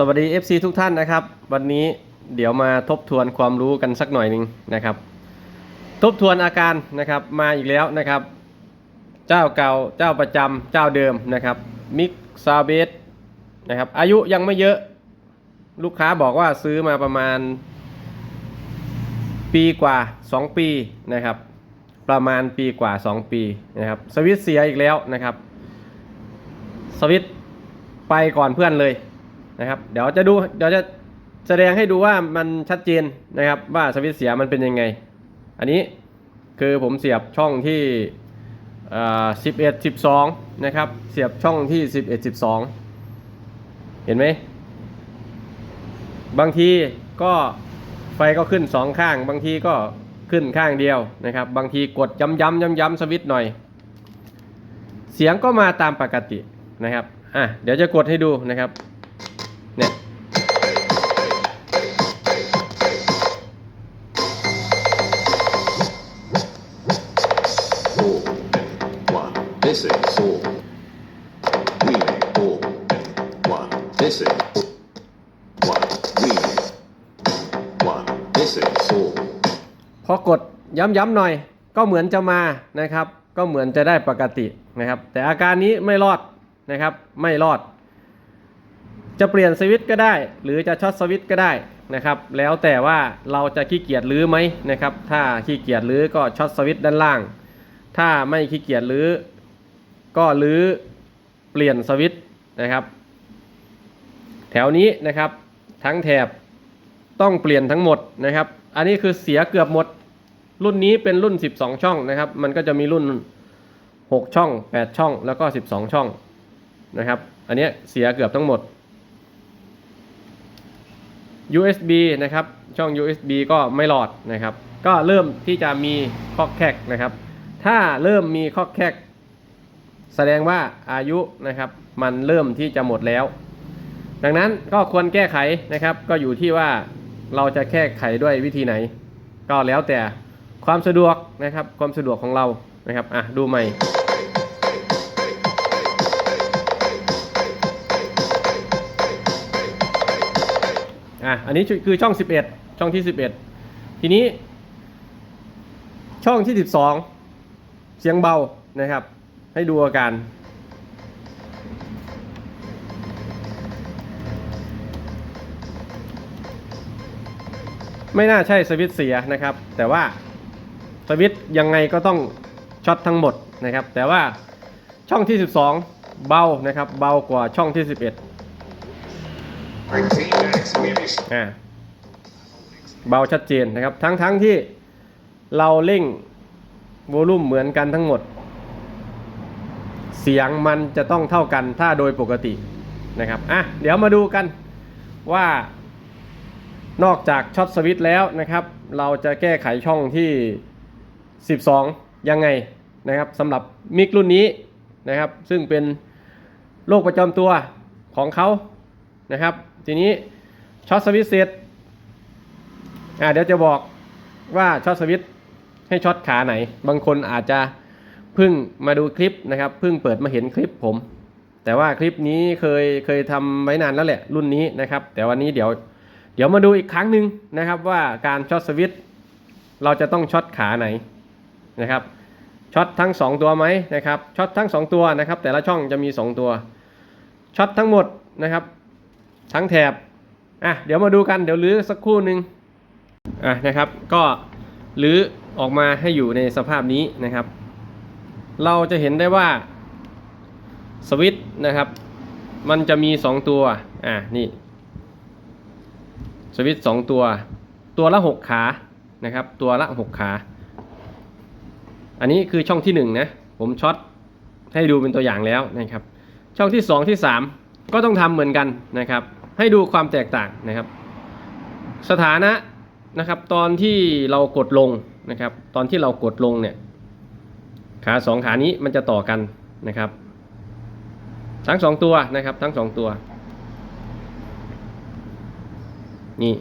สวัสดี FC ทุกท่านนะครับ วันนี้เดี๋ยวมาทบทวนความรู้กันสักหน่อยหนึ่งนะครับ ทบทวนอาการนะครับมาอีกแล้วนะครับ เจ้าเก่าเจ้าประจำเจ้าเดิมนะครับมิกซาเบสนะครับอายุยังไม่เยอะลูกค้าบอกว่าซื้อมาประมาณ ปีกว่า 2 ปีนะครับ ประมาณปีกว่า 2 ปีนะครับสวิตเสียอีกแล้วนะครับ สวิตไปก่อนเพื่อนเลย นะครับเดี๋ยวจะดูเดี๋ยวจะแสดงให้ดูว่ามันชัดเจนนะครับว่าสวิตช์เสียมันเป็นยังไง อันนี้คือผมเสียบช่องที่สิบเอ็ดสิบสองนะครับ เสียบช่องที่สิบเอ็ดสิบสองเห็นไหม บางทีก็ไฟก็ขึ้นสองข้าง บางทีก็ขึ้นข้างเดียวนะครับ บางทีกดย้ำย้ำย้ำย้ำสวิตช์หน่อย เสียงก็มาตามปกตินะครับ อะ เดี๋ยวจะกดให้ดูนะครับ four. We four, one. This is one. we one. This is four. พอกดย้ำๆหน่อย ก็เหมือนจะมานะครับ ก็เหมือนจะได้ปกตินะครับ แต่อาการนี้ไม่รอดนะครับ ไม่รอด จะเปลี่ยนสวิตช์ก็ได้ หรือจะช็อตสวิตช์ก็ได้นะครับ แล้วแต่ว่าเราจะขี้เกียจรื้อไหมนะครับ ถ้าขี้เกียจรื้อก็ช็อตสวิตช์ด้านล่าง ถ้าไม่ขี้เกียจรื้อ ก็รื้อเปลี่ยนสวิตช์นะครับ แถวนี้นะครับทั้งแถบต้องเปลี่ยนทั้งหมดนะครับ อันนี้คือเสียเกือบหมด รุ่นนี้เป็นรุ่น 12 ช่องนะครับ มันก็จะมีรุ่น 6 ช่อง 8 ช่อง แล้วก็ 12 ช่องนะครับ อันนี้เสียเกือบทั้งหมด USB นะครับ ช่อง USB ก็ไม่หลอดนะครับ ก็เริ่มที่จะมีคอกแคกนะครับ ถ้าเริ่มมีคอกแคก แสดงว่าอายุนะครับมันเริ่มที่จะหมดแล้ว ดังนั้นก็ควรแก้ไขนะครับ ก็อยู่ที่ว่าเราจะแก้ไขด้วยวิธีไหน ก็แล้วแต่ความสะดวกนะครับความสะดวกของเรานะครับอะดูใหม่อะอันนี้คือช่อง 11 ช่องที่ 11 ทีนี้ ช่องที่ 12 เสียงเบานะครับ ให้ดูอาการไม่น่าใช่สวิตเสียนะครับ แต่ว่าสวิตยังไงก็ต้องช็อตทั้งหมดนะครับ แต่ว่าช่องที่ 12 เบานะครับ เบากว่าช่องที่ 11อ่าเบาชัดเจนนะครับ ทั้งทั้งที่เราเร่งโวลูมเหมือนกันทั้งหมด สียงมันจะต้องเท่ากันถ้าโดยปกตินะครับอะเดี๋ยวมาดูกันว่านอกจากช็อตสวิตช์แล้วนะครับ เราจะแก้ไขช่องที่ 12 ยังไงนะครับสำหรับมิกรุ่นนี้นะครับ ซึ่งเป็นโรคประจำตัวของเขานะครับ ทีนี้ช็อตสวิตช์เสร็จอ่าเดี๋ยวจะบอกว่าช็อตสวิตให้ช็อตขาไหน บางคนอาจจะ พิ่งมาดูคลิปนะครับเพิ่งเปิดมาเห็นคลิปผม แต่ว่าคลิปนี้เคยเคยทำไว้นานแล้วแหละรุ่นนี้นะครับ แต่วันนี้เดี๋ยวเดี๋ยวมาดูอีกครั้งหนึ่งนะครับว่าการช็อตสวิตช์เราจะต้องช็อตขาไหนนะครับช็อตทั้ง 2 ตัวไหมนะครับช็อตทั้ง 2 ตัวนะครับ แต่ละช่องจะมี 2 ตัวช็อตทั้งหมดนะครับ ทั้งแถบอะเดี๋ยวมาดูกันเดี๋ยวลื้อสักครู่หนึ่งอะนะครับ ก็ลื้อออกมาให้อยู่ในสภาพนี้นะครับ เราจะเห็นได้ว่าสวิต์นะครับ มันจะมี 2 ตัวอะนี่สวิต์สองตัว ตัวละหกขานะครับ ตัวละหกขา อันนี้คือช่องที่หนึ่งนะผมช็อตให้ดูเป็นตัวอย่างแล้วนะครับ ช่องที่สองที่สามก็ต้องทำเหมือนกันนะครับ ให้ดูความแตกต่างนะครับ สถานะนะครับตอนที่เรากดลงนะครับ ตอนที่เรากดลงเนี่ย ขาสองขานี้มันจะต่อกันนะครับ ทั้งสองตัวนะครับ ทั้งสองตัว นี่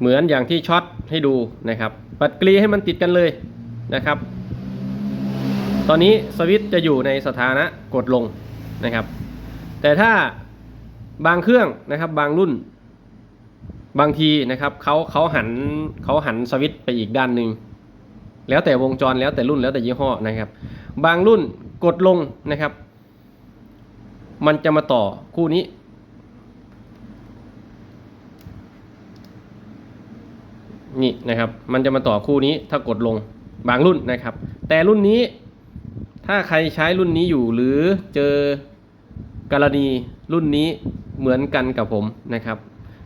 เหมือนอย่างที่ช็อตให้ดูนะครับ ปัดกรีให้มันติดกันเลยนะครับ ตอนนี้สวิตช์จะอยู่ในสถานะกดลงนะครับ แต่ถ้าบางเครื่องนะครับบางรุ่น บางทีนะครับเขาเขาหันเขาหันสวิตช์ไปอีกด้านหนึ่ง แล้วแต่วงจรแล้วแต่รุ่นแล้วแต่ยี่ห้อนะครับ บางรุ่นกดลงนะครับ มันจะมาต่อคู่นี้ นี่นะครับ มันจะมาต่อคู่นี้ถ้ากดลงบางรุ่นนะครับ แต่รุ่นนี้ถ้าใครใช้รุ่นนี้อยู่หรือเจอกรณีรุ่นนี้เหมือนกันกับผมนะครับ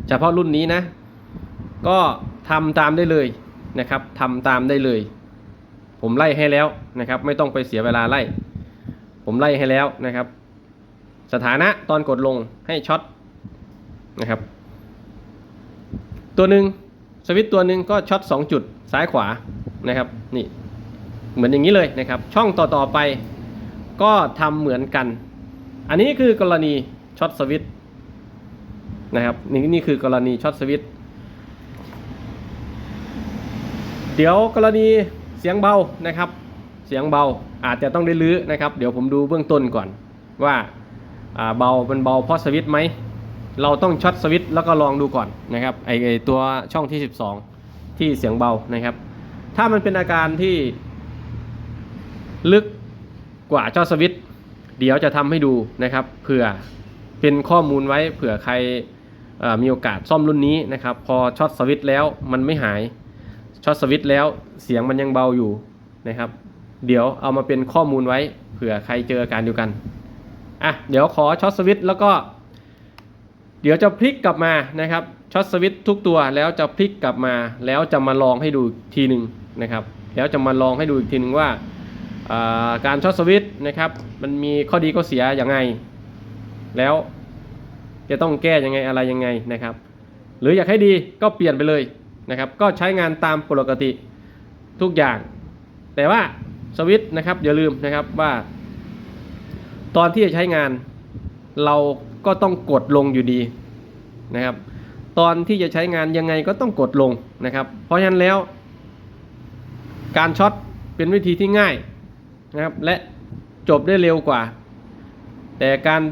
เฉพาะรุ่นนี้นะ ก็ทำตามได้เลยนะครับทำตามได้เลย ผมไล่ให้แล้วนะครับ ไม่ต้องไปเสียเวลาไล่ ผมไล่ให้แล้วนะครับ สถานะตอนกดลงให้ช็อตนะครับ ตัวหนึ่งสวิตตัวหนึ่งก็ช็อต2จุดซ้ายขวานะครับนี่เหมือนอย่างนี้เลยนะครับ ช่องต่อๆไปก็ทำเหมือนกัน อันนี้คือกรณีช็อตสวิตนะครับนี่นี่คือกรณีช็อตสวิตเดี๋ยวกรณี เสียงเบานะครับ เสียงเบาอาจจะต้องได้ลื้อนะครับ เดี๋ยวผมดูเบื้องต้นก่อนว่าอ่าเบามันเบาเพราะสวิตช์ไหมเราต้องช็อตสวิตช์แล้วก็ลองดูก่อนนะครับไอไอตัวช่องที่ 12 ที่เสียงเบานะครับ ถ้ามันเป็นอาการที่ลึกกว่าจอสวิตช์เดี๋ยวจะทำให้ดูนะครับเผื่อเป็นข้อมูลไว้เผื่อใครมีโอกาสซ่อมรุ่นนี้นะครับ พอช็อตสวิตช์แล้วมันไม่หาย ช็อตสวิตช์แล้วเสียงมันยังเบาอยู่นะครับ เดี๋ยวเอามาเป็นข้อมูลไว้เผื่อใครเจออาการเดียวกันอะเดี๋ยวขอช็อตสวิตช์แล้วก็ เดี๋ยวจะพลิกกลับมานะครับช็อตสวิตช์ทุกตัวแล้วจะพลิกกลับมา แล้วจะมาลองให้ดูทีหนึ่งนะครับ แล้วจะมาลองให้ดูอีกทีหนึ่งว่าอ่าการช็อตสวิตช์นะครับ มันมีข้อดีข้อเสียอย่างไง แล้วจะต้องแก้ยังไงอะไรยังไงนะครับ หรืออยากให้ดีก็เปลี่ยนไปเลย นะครับก็ใช้งานตามปกติทุกอย่าง แต่ว่าสวิตช์นะครับอย่าลืมนะครับว่า ตอนที่จะใช้งานเราก็ต้องกดลงอยู่ดีนะครับ ตอนที่จะใช้งานยังไงก็ต้องกดลงนะครับ เพราะฉะนั้นแล้ว การช็อตเป็นวิธีที่ง่ายนะครับและจบได้เร็วกว่า แต่การ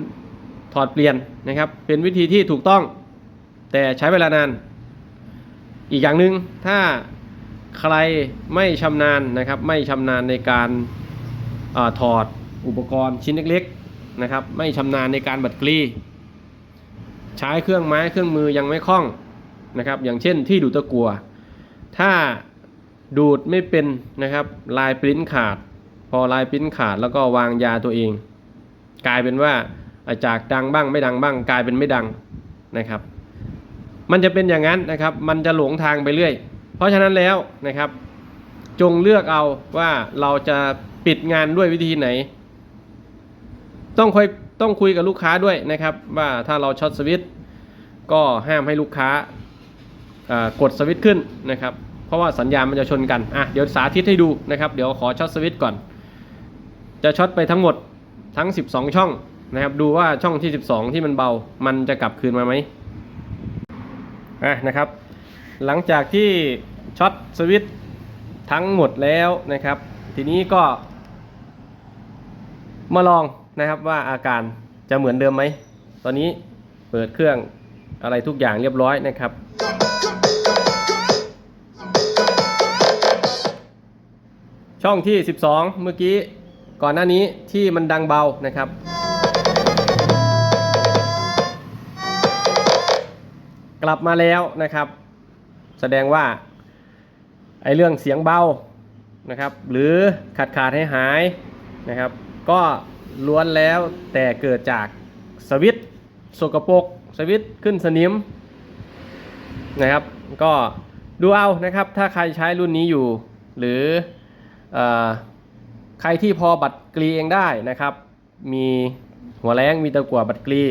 ถอดเปลี่ยนนะครับ เป็นวิธีที่ถูกต้องแต่ใช้เวลานาน อีกอย่างหนึ่งถ้าใครไม่ชำนาญนะครับ ไม่ชำนาญในการอาถอดอุปกรณ์ชิ้นเล็กๆนะครับ ไม่ชำนาญในการบัดกลีใช้เครื่องไม้เครื่องมือยังไม่คล่องนะครับ อย่างเช่นที่ดูดตะกัว ถ้าดูดไม่เป็นนะครับลายปริ้นขาด พอลายปริ้นขาดแล้วก็วางยาตัวเอง กลายเป็นว่าจากดังบ้างไม่ดังบ้าง กลายเป็นไม่ดังนะครับ มันจะเป็นอย่างนั้นนะครับ มันจะหลงทางไปเรื่อย เพราะฉะนั้นแล้วนะครับ จงเลือกเอาว่าเราจะปิดงานด้วยวิธีไหน ต้องคุยต้องคุยกับลูกค้าด้วยนะครับ ว่าถ้าเราช็อตสวิตช์ก็ห้ามให้ลูกค้ากดสวิตช์ขึ้นนะครับ เพราะว่าสัญญาณมันจะชนกันอะเดี๋ยวสาธิตให้ดูนะครับ เดี๋ยวขอช็อตสวิตช์ก่อน จะช็อตไปทั้งหมดทั้ง 12 ช่องนะครับ ดูว่าช่องที่ 12 ที่มันเบา มันจะกลับคืนมาไหม อะนะครับ หลังจากที่ช็อตสวิตทั้งหมดแล้วนะครับ ทีนี้ก็ มาลองนะครับว่าอาการจะเหมือนเดิมไหม ตอนนี้เปิดเครื่องอะไรทุกอย่างเรียบร้อยนะครับ ช่องที่ 12 เมื่อกี้ก่อนหน้านี้ที่มันดังเบานะครับ กลับมาแล้วนะครับ แสดงว่าไอเรื่องเสียงเบานะครับ หรือขาดขาดให้หายนะครับ ก็ล้วนแล้วแต่เกิดจากสวิตสกปรกสวิตขึ้นสนิมนะครับ ก็ดูเอานะครับ ถ้าใครใช้รุ่นนี้อยู่ หรือออใครที่พอบัตรกรีเองได้นะครับ มีหัวแรงมีตะกั่วบัตรกรี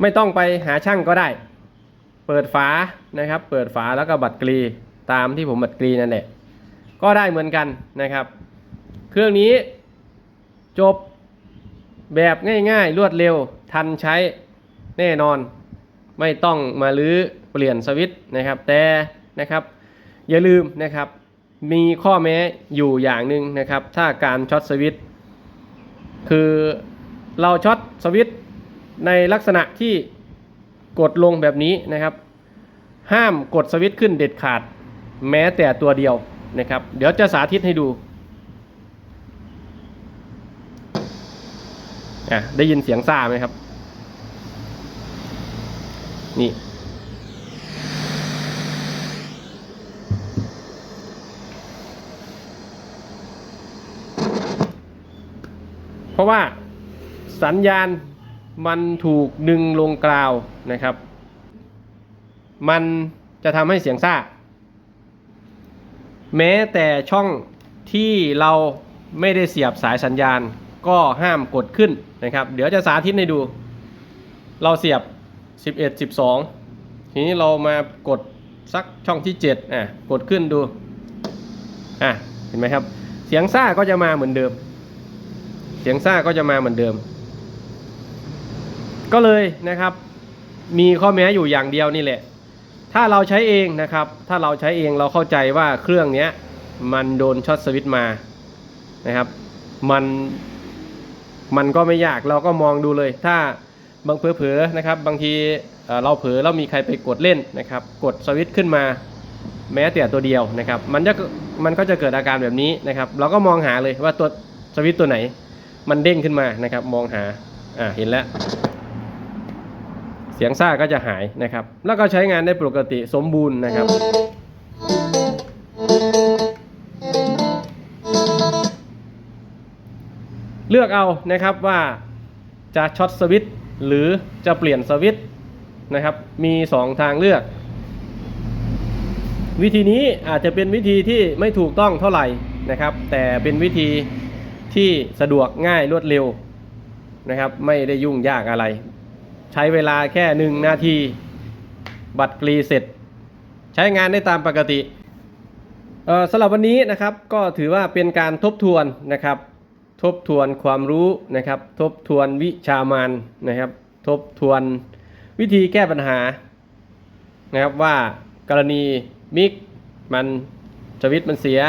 ไม่ต้องไปหาช่างก็ได้ เปิดฝานะครับ เปิดฝาแล้วก็บัตรกรีตามที่ผมบัตรกรีนั่นแหละ ก็ได้เหมือนกันนะครับ เครื่องนี้จบแบบง่ายๆ รวดเร็วทันใช้แน่นอน ไม่ต้องมาลื้อเปลี่ยนสวิตช์นะครับ แต่นะครับ อย่าลืมนะครับ มีข้อแม้อยู่อย่างหนึ่งนะครับ ถ้าการช็อตสวิตช์คือเราช็อตสวิตช์ในลักษณะที่ กดลงแบบนี้นะครับ ห้ามกดสวิตช์ขึ้นเด็ดขาด แม้แต่ตัวเดียวนะครับ เดี๋ยวจะสาธิตให้ดูอะได้ยินเสียงซ่าไหมครับ นี่ เพราะว่าสัญญาณ มันถูกดึงลงกราวนะครับ มันจะทำให้เสียงซ่า แม้แต่ช่องที่เราไม่ได้เสียบสายสัญญาณก็ห้ามกดขึ้นนะครับ เดี๋ยวจะสาธิตให้ดู เราเสียบ 11 12 ทีนี้เรามากดสักช่องที่7อะกดขึ้นดูอะเห็นไหมครับ เสียงซ่าก็จะมาเหมือนเดิม เสียงซ่าก็จะมาเหมือนเดิม ก็เลยนะครับ มีข้อแม้อยู่อย่างเดียวนี่แหละ ถ้าเราใช้เองนะครับ ถ้าเราใช้เองเราเข้าใจว่าเครื่องเนี้ยมันโดนช็อตสวิตมานะครับ มันมันก็ไม่ยากเราก็มองดูเลย ถ้าบางเผลอๆนะครับ บางทีเอ่อเราเผลอแล้วมีใครไปกดเล่นนะครับ กดสวิตช์ขึ้นมา แม้แต่ตัวเดียวนะครับ มันจะมันก็จะเกิดอาการแบบนี้นะครับ เราก็มองหาเลยว่าตัวสวิตช์ตัวไหน มันเด้งขึ้นมานะครับ มองหาอ่าเห็นแล้ว เสียงซ่าก็จะหายนะครับ แล้วก็ใช้งานได้ปกติสมบูรณ์นะครับเลือกเอานะครับว่าจะช็อตสวิตช์หรือจะเปลี่ยนสวิตช์นะครับ มี 2 ทางเลือก วิธีนี้อาจจะเป็นวิธีที่ไม่ถูกต้องเท่าไหร่นะครับ แต่เป็นวิธีที่สะดวกง่ายรวดเร็วนะครับ ไม่ได้ยุ่งยากอะไร ใช้เวลาแค่หนึ่งนาที บัตรกรีเสร็จ ใช้งานได้ตามปกติสำหรับวันนี้นะครับก็ถือว่าเป็นการทบทวนนะครับ ทบทวนความรู้นะครับ ทบทวนวิชามานนะครับ ทบทวนวิธีแก้ปัญหานะครับว่ากรณีมิกมันสวิตมันเสีย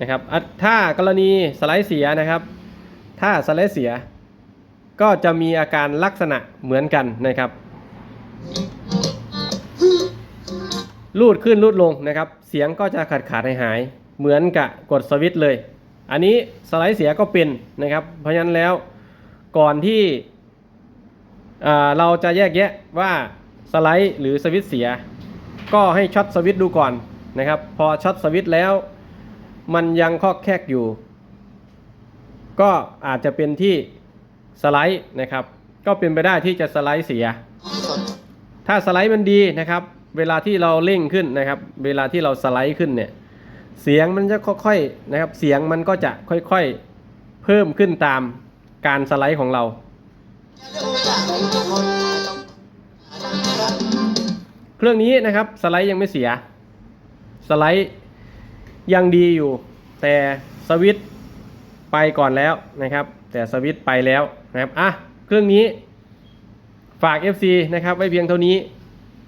นะครับถ้ากรณีสไลด์เสียนะครับ ถ้าสไลด์เสีย ก็จะมีอาการลักษณะเหมือนกันนะครับ ลูดขึ้นลูดลงนะครับ เสียงก็จะขาดขาดหายหาย เหมือนกับกดสวิตช์เลย อันนี้สไลด์เสียก็เป็นนะครับ เพราะฉะนั้นแล้วก่อนที่เราจะแยกแยะว่าสไลด์หรือสวิตช์เสีย ก็ให้ช็อตสวิตช์ดูก่อนนะครับ พอช็อตสวิตช์แล้ว มันยังคอกแคกอยู่ ก็อาจจะเป็นที่ สไลด์นะครับ ก็เป็นไปได้ที่จะสไลด์เสีย ถ้าสไลด์มันดีนะครับ เวลาที่เราเร่งขึ้นนะครับ เวลาที่เราสไลด์ขึ้นเนี่ย เสียงมันจะค่อยๆนะครับ เสียงมันก็จะค่อยๆ เพิ่มขึ้นตามการสไลด์ของเรา เครื่องนี้นะครับสไลด์ยังไม่เสีย สไลด์ยังดีอยู่ แต่สวิตช์ไปก่อนแล้วนะครับ แต่สวิตไปแล้วนะครับอะเครื่องนี้ฝาก FC นะครับไว้เพียงเท่านี้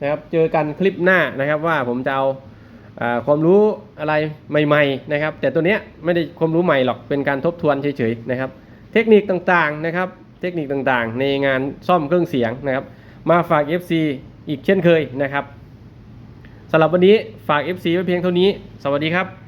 นะครับเจอกันคลิปหน้านะครับว่าผมจะเอาอ่าความรู้อะไรใหม่ๆนะครับ แต่ตัวเนี้ยไม่ได้ความรู้ใหม่หรอกเป็นการทบทวนเฉยๆนะครับ เทคนิคต่างๆนะครับ เทคนิคต่างๆ ในงานซ่อมเครื่องเสียงนะครับ มาฝาก FC อีกเช่นเคยนะครับสำหรับวันนี้ฝาก FC ไว้เพียงเท่านี้ สวัสดีครับ